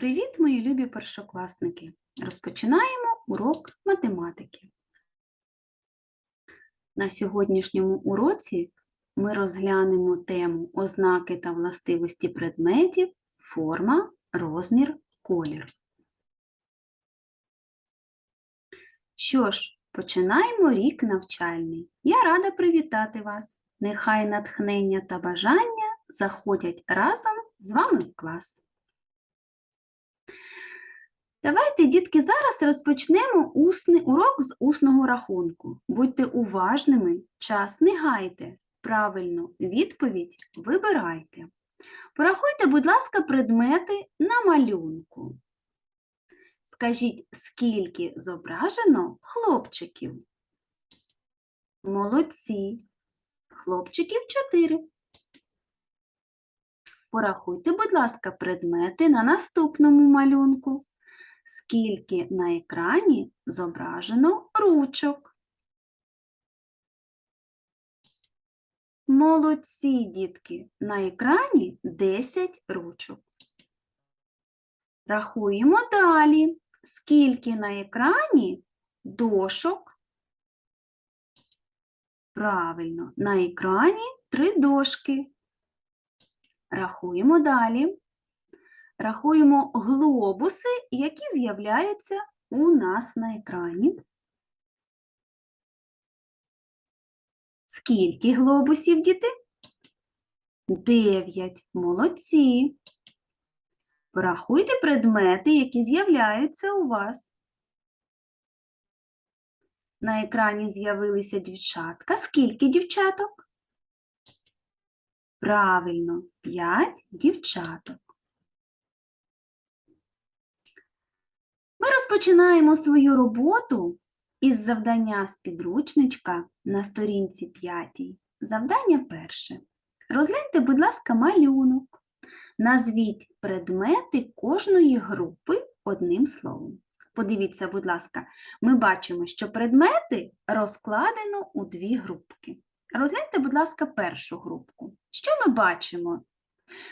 Привіт, мої любі першокласники! Розпочинаємо урок математики. На сьогоднішньому уроці ми розглянемо тему ознаки та властивості предметів, форма, розмір, колір. Що ж, починаємо рік навчальний. Я рада привітати вас. Нехай натхнення та бажання заходять разом з вами в клас. Давайте, дітки, зараз розпочнемо усний урок з усного рахунку. Будьте уважними, час не гайте. Правильну відповідь вибирайте. Порахуйте, будь ласка, предмети на малюнку. Скажіть, скільки зображено хлопчиків? Молодці. Хлопчиків 4. Порахуйте, будь ласка, предмети на наступному малюнку. Скільки на екрані зображено ручок? Молодці, дітки, на екрані 10 ручок. Рахуємо далі. Скільки на екрані дошок? Правильно, на екрані три дошки. Рахуємо далі. Рахуємо глобуси, які з'являються у нас на екрані. Скільки глобусів, діти? Дев'ять. Молодці. Порахуйте предмети, які з'являються у вас. На екрані з'явилися дівчатка. Скільки дівчаток? Правильно, п'ять дівчаток. Ми розпочинаємо свою роботу із завдання з підручничка на сторінці 5. Завдання перше. Розгляньте, будь ласка, малюнок. Назвіть предмети кожної групи одним словом. Подивіться, будь ласка, ми бачимо, що предмети розкладено у дві групки. Розгляньте, будь ласка, першу групку. Що ми бачимо?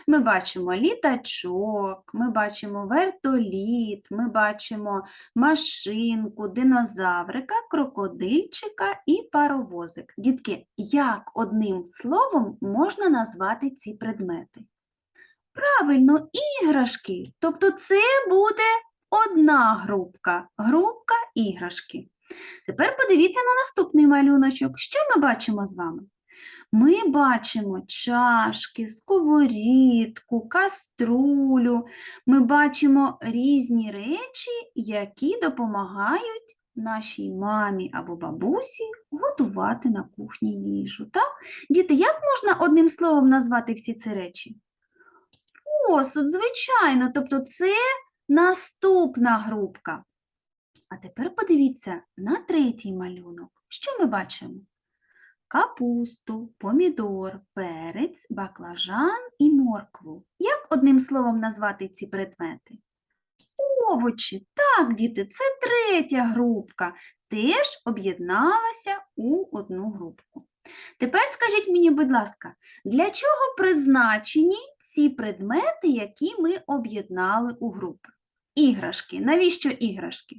Ми бачимо літачок, ми бачимо вертоліт, ми бачимо машинку, динозаврика, крокодильчика і паровозик. Дітки, як одним словом можна назвати ці предмети? Правильно, іграшки. Тобто це буде одна групка, групка іграшки. Тепер подивіться на наступний малюночок. Що ми бачимо з вами? Ми бачимо чашки, сковорідку, каструлю. Ми бачимо різні речі, які допомагають нашій мамі або бабусі готувати на кухні їжу. Так? Діти, як можна одним словом назвати всі ці речі? Посуд, звичайно, тобто це наступна групка. А тепер подивіться на третій малюнок. Що ми бачимо? Капусту, помідор, перець, баклажан і моркву. Як одним словом назвати ці предмети? Овочі. Так, діти, це третя групка. Теж об'єдналася у одну групку. Тепер скажіть мені, будь ласка, для чого призначені ці предмети, які ми об'єднали у групи? Іграшки. Навіщо іграшки?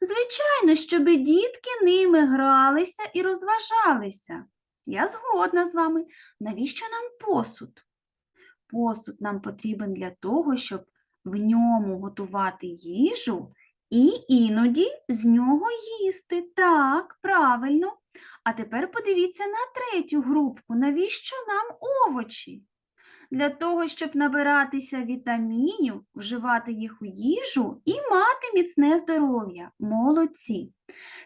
Звичайно, щоб дітки ними гралися і розважалися. Я згодна з вами. Навіщо нам посуд? Посуд нам потрібен для того, щоб в ньому готувати їжу і іноді з нього їсти. Так, правильно. А тепер подивіться на третю групку. Навіщо нам овочі? Для того, щоб набиратися вітамінів, вживати їх у їжу і мати міцне здоров'я. Молодці.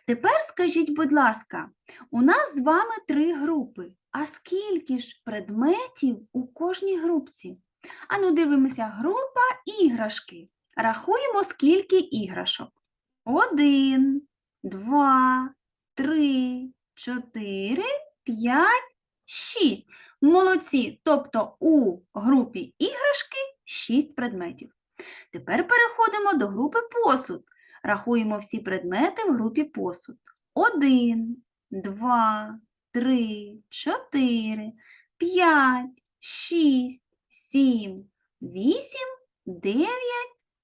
Тепер скажіть, будь ласка, у нас з вами три групи. А скільки ж предметів у кожній групці? Ану, дивимося, група іграшки. Рахуємо, скільки іграшок. Один, два, три, чотири, п'ять, шість. Молодці, тобто у групі іграшки 6 предметів. Тепер переходимо до групи посуд. Рахуємо всі предмети в групі посуд. 1, 2, 3, 4, 5, 6, 7, 8, 9,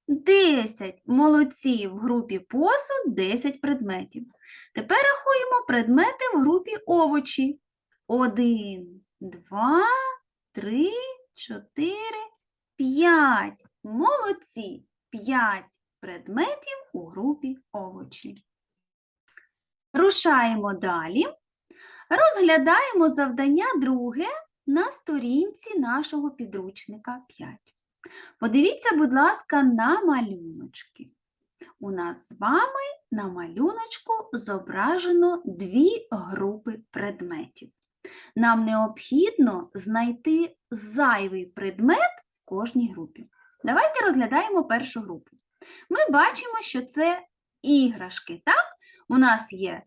10. Молодці. В групі посуд 10 предметів. Тепер рахуємо предмети в групі овочі. 1, 2, 3, 4, 5. Молодці. 5 предметів у групі овочі. Рушаємо далі. Розглядаємо завдання друге на сторінці нашого підручника 5. Подивіться, будь ласка, на малюночки. У нас з вами на малюночку зображено дві групи предметів. Нам необхідно знайти зайвий предмет в кожній групі. Давайте розглядаємо першу групу. Ми бачимо, що це іграшки. Так? У нас є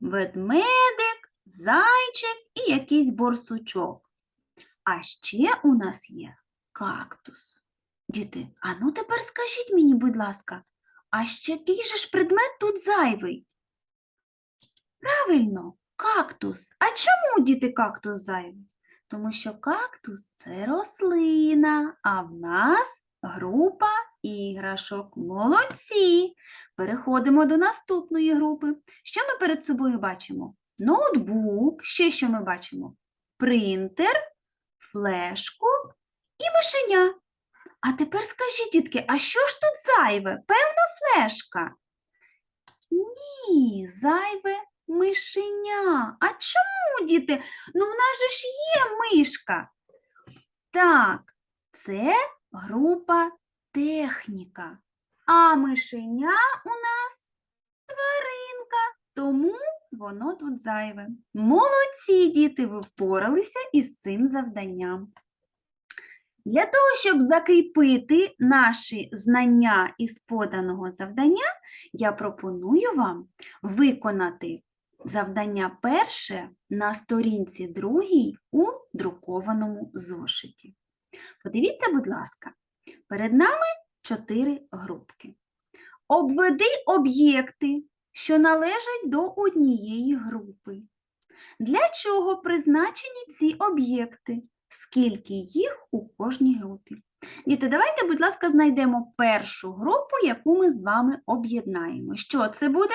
ведмедик, зайчик і якийсь борсучок. А ще у нас є кактус. Діти, а ну тепер скажіть мені, будь ласка, а ще який же ж предмет тут зайвий? Правильно, кактус. А чому діти кактус зайвий? Тому що кактус це рослина, а в нас група іграшок. Молодці! Переходимо до наступної групи. Що ми перед собою бачимо? Ноутбук, ще що ми бачимо? Принтер, флешку і мишеня. А тепер скажіть, дітки, а що ж тут зайве? Певно, флешка. Ні, зайве мишеня. А чому, діти? Ну, в нас же ж є мишка. Так, це група техніка. А мишеня у нас тваринка, тому воно тут зайве. Молодці, діти, ви впоралися із цим завданням. Для того, щоб закріпити наші знання із поданого завдання, я пропоную вам виконати завдання перше на сторінці другій у друкованому зошиті. Подивіться, будь ласка, перед нами чотири групки. Обведи об'єкти, що належать до однієї групи. Для чого призначені ці об'єкти? Скільки їх у кожній групі? Діти, давайте, будь ласка, знайдемо першу групу, яку ми з вами об'єднаємо. Що це буде?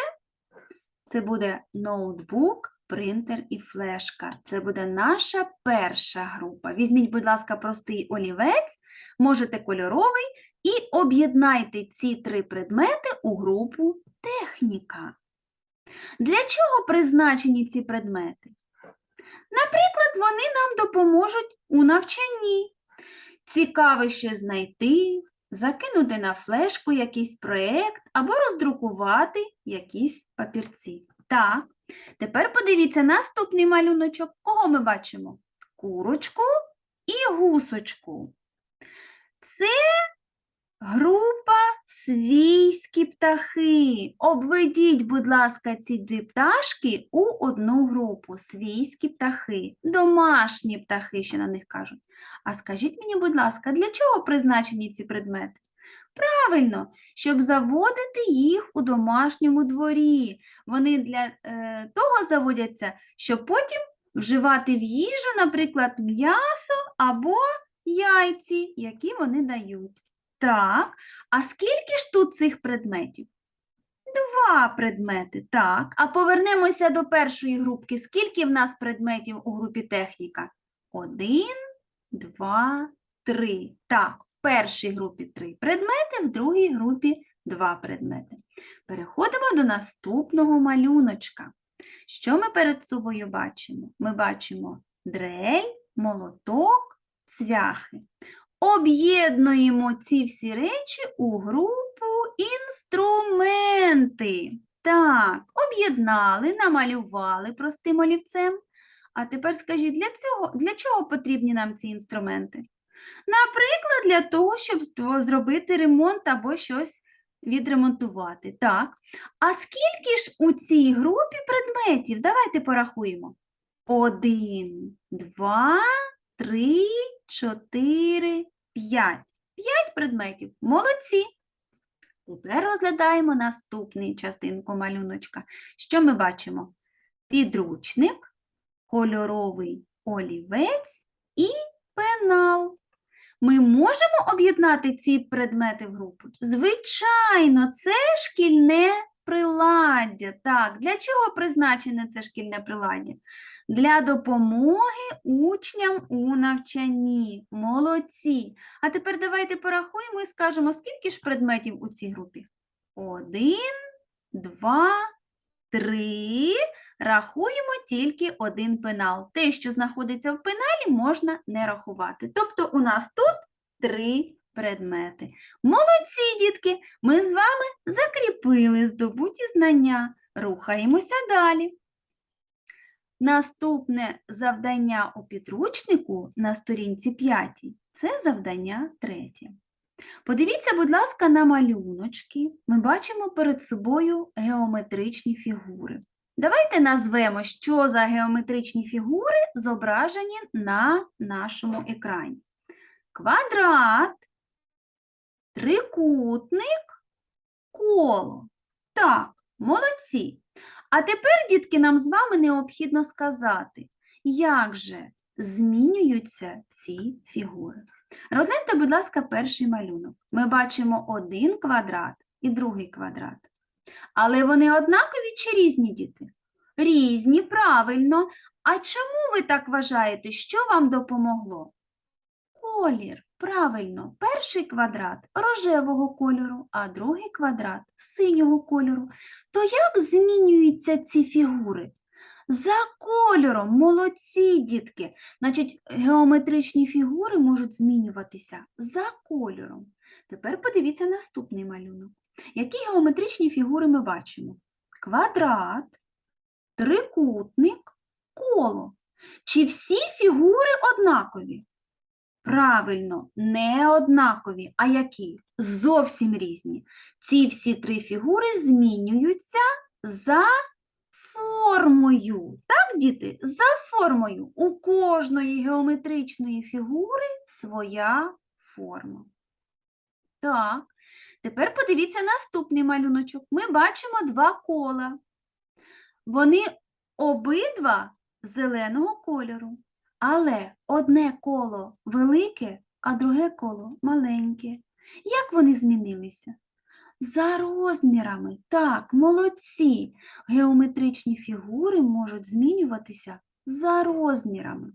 Це буде ноутбук, принтер і флешка. Це буде наша перша група. Візьміть, будь ласка, простий олівець, можете кольоровий, і об'єднайте ці три предмети у групу техніка. Для чого призначені ці предмети? Наприклад, вони нам допоможуть у навчанні. Цікаво ще знайти, закинути на флешку якийсь проєкт або роздрукувати якісь папірці. Так, тепер подивіться наступний малюночок. Кого ми бачимо? Курочку і гусочку. Це група свійські птахи. Обведіть, будь ласка, ці дві пташки у одну групу. Свійські птахи, домашні птахи, ще на них кажуть. А скажіть мені, будь ласка, для чого призначені ці предмети? Правильно, щоб заводити їх у домашньому дворі. Вони для е, того заводяться, щоб потім вживати в їжу, наприклад, м'ясо або яйці, які вони дають. Так, а скільки ж тут цих предметів? Два предмети, так. А повернемося до першої групки. Скільки в нас предметів у групі техніка? Один, два, три. Так, в першій групі три предмети, в другій групі два предмети. Переходимо до наступного малюночка. Що ми перед собою бачимо? Ми бачимо дрель, молоток, цвяхи. Об'єднуємо ці всі речі у групу інструменти. Так, об'єднали, намалювали простим олівцем. А тепер скажіть, для, цього, для чого потрібні нам ці інструменти? Наприклад, для того, щоб зробити ремонт або щось відремонтувати. Так. А скільки ж у цій групі предметів? Давайте порахуємо. Один, два, три, чотири, п'ять. П'ять предметів. Молодці. Тепер розглядаємо наступну частинку малюночка. Що ми бачимо? Підручник, кольоровий олівець і пенал. Ми можемо об'єднати ці предмети в групи? Звичайно, це шкільне приладдя. Так, для чого призначене це шкільне приладдя? Для допомоги учням у навчанні. Молодці. А тепер давайте порахуємо і скажемо, скільки ж предметів у цій групі? Один, два, три. Рахуємо тільки один пенал. Те, що знаходиться в пеналі, можна не рахувати. Тобто у нас тут три предмети. Молодці, дітки! Ми з вами закріпили здобуті знання. Рухаємося далі. Наступне завдання у підручнику на сторінці 5 це завдання третє. Подивіться, будь ласка, на малюночки. Ми бачимо перед собою геометричні фігури. Давайте назвемо, що за геометричні фігури зображені на нашому екрані. Квадрат, трикутник, коло. Так, молодці. А тепер, дітки, нам з вами необхідно сказати, як же змінюються ці фігури. Розгляньте, будь ласка, перший малюнок. Ми бачимо один квадрат і другий квадрат. Але вони однакові чи різні діти? Різні, правильно. А чому ви так вважаєте? Що вам допомогло? Колір. Правильно, перший квадрат рожевого кольору, а другий квадрат синього кольору. То як змінюються ці фігури? За кольором, молодці дітки. Значить, геометричні фігури можуть змінюватися за кольором. Тепер подивіться наступний малюнок. Які геометричні фігури ми бачимо? Квадрат, трикутник, коло. Чи всі фігури однакові? Правильно, не однакові, а які? Зовсім різні. Ці всі три фігури змінюються за формою. Так, діти? За формою. У кожної геометричної фігури своя форма. Так, тепер подивіться наступний малюночок. Ми бачимо два кола. Вони обидва зеленого кольору. Але одне коло велике, а друге коло маленьке. Як вони змінилися? За розмірами. Так, молодці. Геометричні фігури можуть змінюватися за розмірами.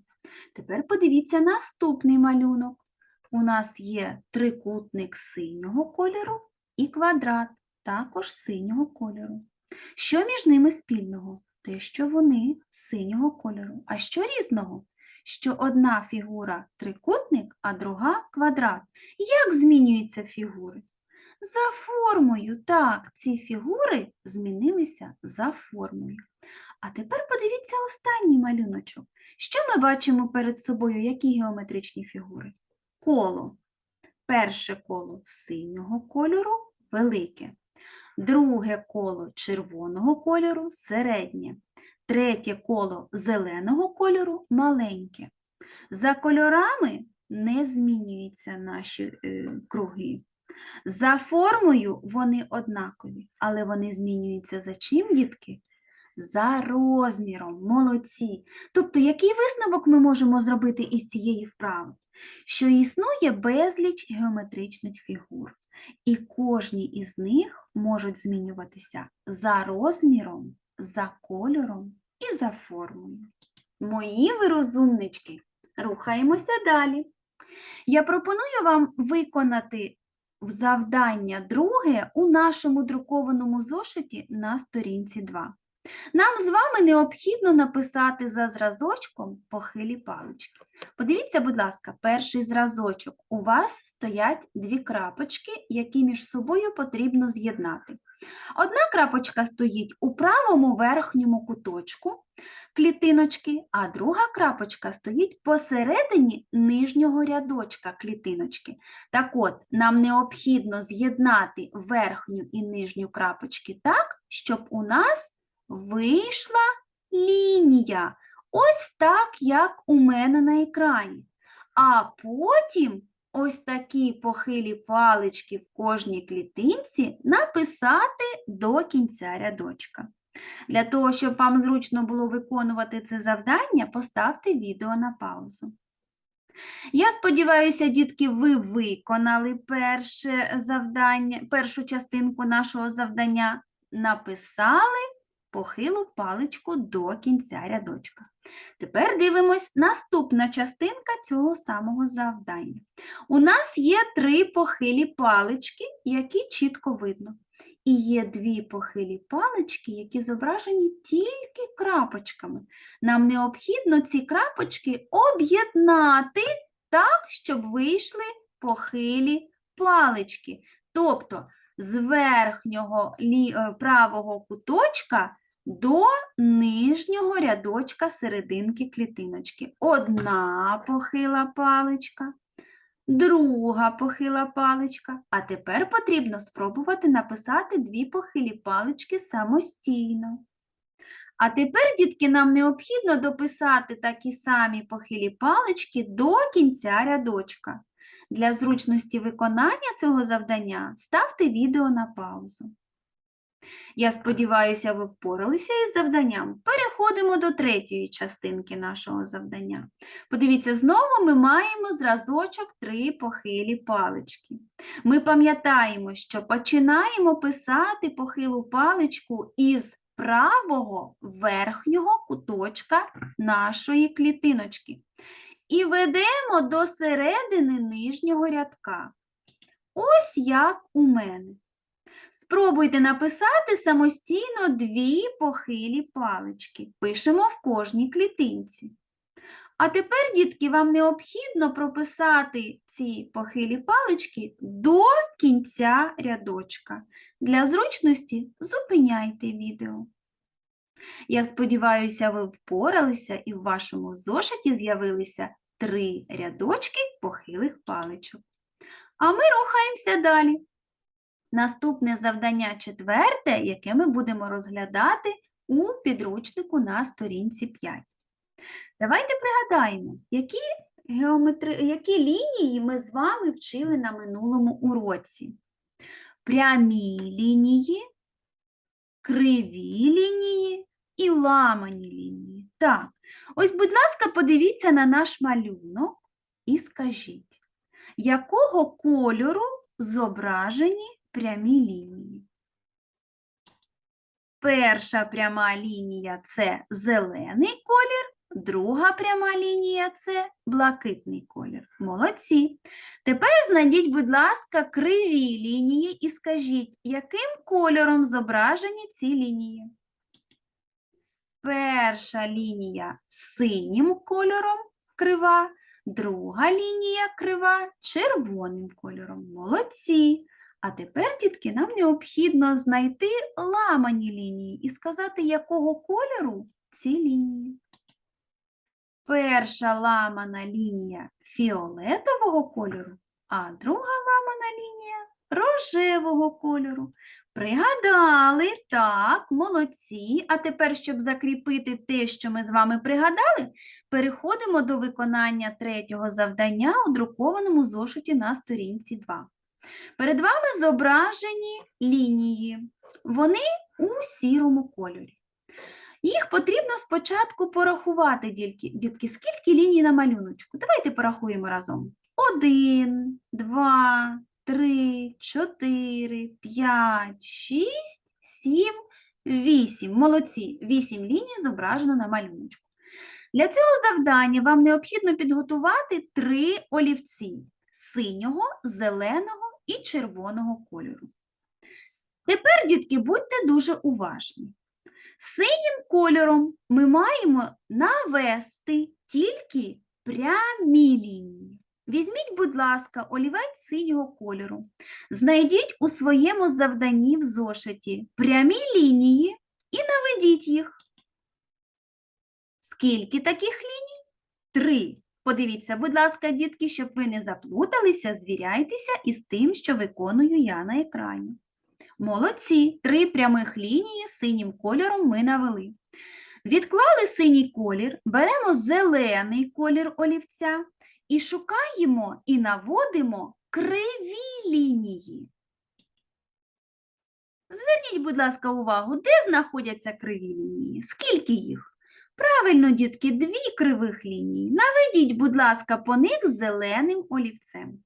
Тепер подивіться наступний малюнок. У нас є трикутник синього кольору і квадрат, також синього кольору. Що між ними спільного? Те, що вони синього кольору. А що різного? Що одна фігура трикутник, а друга квадрат. Як змінюються фігури? За формою. Так, ці фігури змінилися за формою. А тепер подивіться останній малюночок. Що ми бачимо перед собою? Які геометричні фігури? Коло. Перше коло синього кольору велике. Друге коло червоного кольору середнє. Третє коло зеленого кольору маленьке. За кольорами не змінюються наші е, круги. За формою вони однакові, але вони змінюються за чим, дітки? За розміром, молодці. Тобто, який висновок ми можемо зробити із цієї вправи? Що існує безліч геометричних фігур, і кожні із них можуть змінюватися за розміром, за кольором і за формою. Мої ви розумнички, рухаємося далі. Я пропоную вам виконати завдання друге у нашому друкованому зошиті на сторінці 2. Нам з вами необхідно написати за зразочком похилі палички. Подивіться, будь ласка, перший зразочок. У вас стоять дві крапочки, які між собою потрібно з'єднати. Одна крапочка стоїть у правому верхньому куточку клітиночки, а друга крапочка стоїть посередині нижнього рядочка клітиночки. Так от, нам необхідно з'єднати верхню і нижню крапочки так, щоб у нас вийшла лінія. Ось так, як у мене на екрані. А потім ось такі похилі палички в кожній клітинці написати до кінця рядочка. Для того, щоб вам зручно було виконувати це завдання, поставте відео на паузу. Я сподіваюся, дітки, ви виконали перше завдання, першу частинку нашого завдання, написали похилу паличку до кінця рядочка. Тепер дивимось наступна частинка цього самого завдання. У нас є три похилі палички, які чітко видно. І є дві похилі палички, які зображені тільки крапочками. Нам необхідно ці крапочки об'єднати так, щоб вийшли похилі палички. Тобто з верхнього е, правого куточка до нижнього рядочка серединки клітиночки. Одна похила паличка, друга похила паличка. А тепер потрібно спробувати написати дві похилі палички самостійно. А тепер, дітки, нам необхідно дописати такі самі похилі палички до кінця рядочка. Для зручності виконання цього завдання ставте відео на паузу. Я сподіваюся, ви впоралися із завданням. Переходимо до третьої частинки нашого завдання. Подивіться, знову ми маємо зразочок три похилі палички. Ми пам'ятаємо, що починаємо писати похилу паличку із правого верхнього куточка нашої клітиночки. І ведемо до середини нижнього рядка. Ось як у мене. Спробуйте написати самостійно дві похилі палички. Пишемо в кожній клітинці. А тепер, дітки, вам необхідно прописати ці похилі палички до кінця рядочка. Для зручності зупиняйте відео. Я сподіваюся, ви впоралися і в вашому зошиті з'явилися три рядочки похилих паличок. А ми рухаємося далі. Наступне завдання четверте, яке ми будемо розглядати у підручнику на сторінці 5. Давайте пригадаємо, які, геометри... які лінії ми з вами вчили на минулому уроці. Прямі лінії, криві лінії і ламані лінії. Так, ось, будь ласка, подивіться на наш малюнок і скажіть, якого кольору зображені прямі лінії? Перша пряма лінія це зелений колір, друга пряма лінія це блакитний колір. Молодці. Тепер знайдіть, будь ласка, криві лінії і скажіть, яким кольором зображені ці лінії? Перша лінія синім кольором крива, друга лінія крива червоним кольором. Молодці. А тепер, дітки, нам необхідно знайти ламані лінії і сказати, якого кольору ці лінії. Перша ламана лінія фіолетового кольору, а друга ламана лінія рожевого кольору. Пригадали, так, молодці. А тепер, щоб закріпити те, що ми з вами пригадали, переходимо до виконання третього завдання у друкованому зошиті на сторінці 2. Перед вами зображені лінії. Вони у сірому кольорі. Їх потрібно спочатку порахувати, дітки, скільки ліній на малюночку. Давайте порахуємо разом. Один, два, три, чотири, п'ять, шість, сім, вісім. Молодці. Вісім ліній зображено на малюночку. Для цього завдання вам необхідно підготувати три олівці синього, зеленого і червоного кольору. Тепер, дітки, будьте дуже уважні. Синім кольором ми маємо навести тільки прямі лінії. Візьміть, будь ласка, олівець синього кольору. Знайдіть у своєму завданні в зошиті прямі лінії і наведіть їх. Скільки таких ліній? Три. Подивіться, будь ласка, дітки, щоб ви не заплуталися, звіряйтеся із тим, що виконую я на екрані. Молодці, три прямих лінії синім кольором ми навели. Відклали синій колір, беремо зелений колір олівця і шукаємо і наводимо криві лінії. Зверніть, будь ласка, увагу, де знаходяться криві лінії? Скільки їх? Правильно, дітки, дві кривих лінії. Наведіть, будь ласка, по них зеленим олівцем.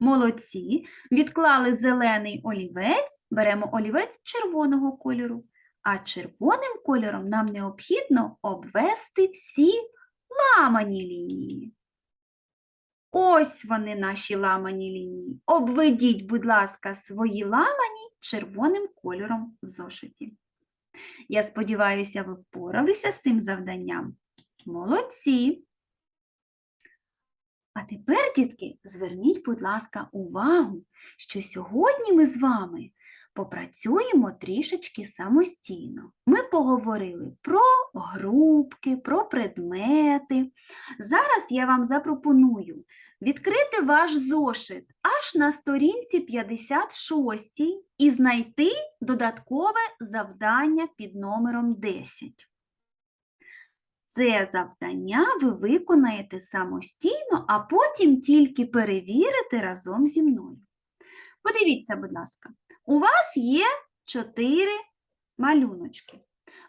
Молодці, відклали зелений олівець, беремо олівець червоного кольору, а червоним кольором нам необхідно обвести всі ламані лінії. Ось вони, наші ламані лінії. Обведіть, будь ласка, свої ламані червоним кольором в зошиті. Я сподіваюся, ви впоралися з цим завданням. Молодці! А тепер, дітки, зверніть, будь ласка, увагу, що сьогодні ми з вами попрацюємо трішечки самостійно. Ми поговорили про групки, про предмети. Зараз я вам запропоную відкрити ваш зошит аж на сторінці 56 і знайти додаткове завдання під номером 10. Це завдання ви виконаєте самостійно, а потім тільки перевірите разом зі мною. Подивіться, будь ласка, у вас є чотири малюночки.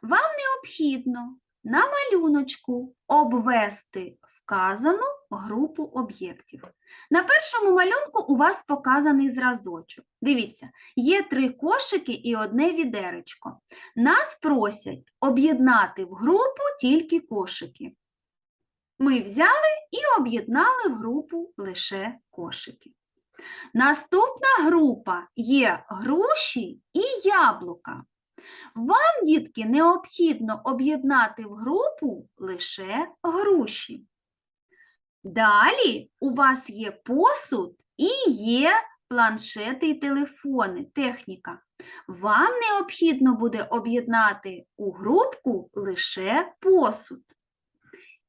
Вам необхідно на малюночку обвести вказану групу об'єктів. На першому малюнку у вас показаний зразочок. Дивіться, є три кошики і одне відеречко. Нас просять об'єднати в групу тільки кошики. Ми взяли і об'єднали в групу лише кошики. Наступна група є груші і яблука. Вам, дітки, необхідно об'єднати в групу лише груші. Далі у вас є посуд і є планшети і телефони, техніка. Вам необхідно буде об'єднати у групку лише посуд.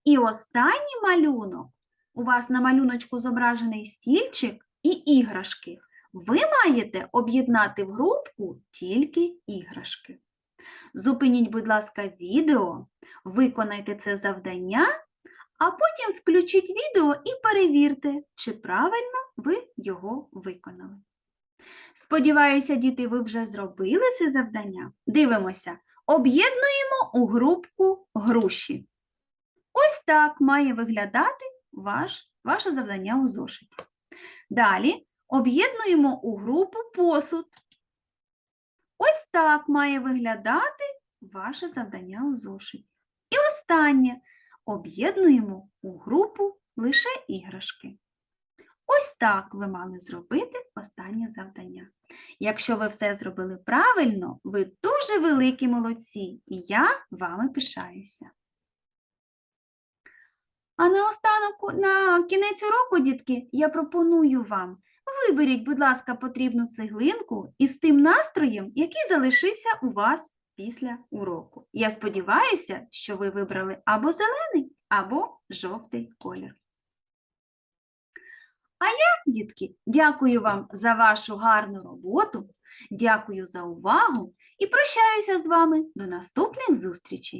І останній малюнок, у вас на малюночку зображений стільчик і іграшки. Ви маєте об'єднати в групку тільки іграшки. Зупиніть, будь ласка, відео, виконайте це завдання, а потім включіть відео і перевірте, чи правильно ви його виконали. Сподіваюся, діти, ви вже зробили це завдання. Дивимося. Об'єднуємо у групку груші. Ось так має виглядати ваш, ваше завдання у зошиті. Далі об'єднуємо у групу посуд. Ось так має виглядати ваше завдання у зошиті. І останнє об'єднуємо у групу лише іграшки. Ось так ви мали зробити останнє завдання. Якщо ви все зробили правильно, ви дуже великі молодці, і я вами пишаюся. А наостанок, на кінець уроку, дітки, я пропоную вам виберіть, будь ласка, потрібну цеглинку із тим настроєм, який залишився у вас після уроку. Я сподіваюся, що ви вибрали або зелений, або жовтий колір. А я, дітки, дякую вам за вашу гарну роботу, дякую за увагу і прощаюся з вами до наступних зустрічей.